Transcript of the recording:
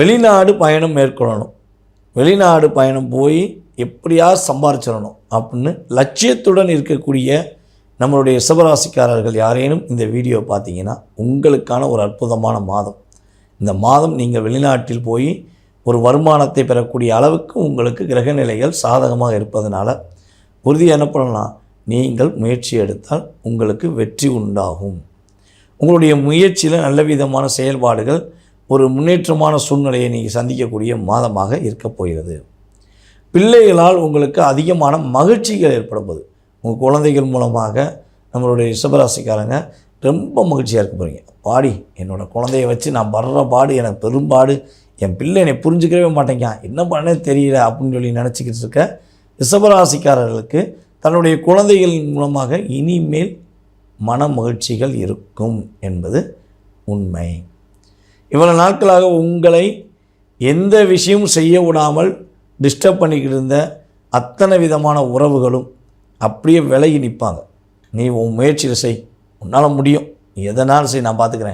வெளிநாடு பயணம் மேற்கொள்ளணும். வெளிநாடு பயணம் போய் எப்படியா சம்பாரிச்சிடணும் அப்படின்னு லட்சியத்துடன் இருக்கக்கூடிய நம்மளுடைய சிவராசிக்காரர்கள் யாரேனும் இந்த வீடியோ பார்த்தீங்கன்னா உங்களுக்கான ஒரு அற்புதமான மாதம். இந்த மாதம் நீங்கள் வெளிநாட்டில் போய் ஒரு வருமானத்தை பெறக்கூடிய அளவுக்கு உங்களுக்கு கிரகநிலைகள் சாதகமாக இருப்பதனால உறுதியாக என்ன பண்ணலாம்? நீங்கள் முயற்சி எடுத்தால் உங்களுக்கு வெற்றி உண்டாகும். உங்களுடைய முயற்சியில் நல்ல விதமான செயல்பாடுகள் ஒரு முன்னேற்றமான சூழ்நிலையை நீங்கள் சந்திக்கக்கூடிய மாதமாக இருக்கப் போகிறது. பிள்ளைகளால் உங்களுக்கு அதிகமான மகிழ்ச்சிகள் ஏற்படும்போது உங்கள் குழந்தைகள் மூலமாக நம்மளுடைய ரிஷபராசிக்காரங்க ரொம்ப மகிழ்ச்சியாக இருக்க போகிறீங்க பாடி என்னோடய குழந்தைய வச்சு நான் படுற பாடு எனக்கு பெரும்பாடு என் பிள்ளை என்னை புரிஞ்சுக்கவே மாட்டேங்க. என்ன பண்ணே தெரியல அப்படின்னு சொல்லி நினச்சிக்கிட்டு இருக்க ரிஷபராசிக்காரர்களுக்கு தன்னுடைய குழந்தைகளின் மூலமாக இனிமேல் மன மகிழ்ச்சிகள் இருக்கும் என்பது உண்மை. இவ்வளோ நாட்களாக உங்களை எந்த விஷயமும் செய்ய விடாமல் டிஸ்டர்ப் பண்ணிக்கிட்டு இருந்த அத்தனை விதமான உறவுகளும் அப்படியே விலகி நிற்பாங்க. நீ உன் முயற்சியில் செய். உன்னால் முடியும். நீ எதனாலும் செய் நான் பார்த்துக்கிறேன்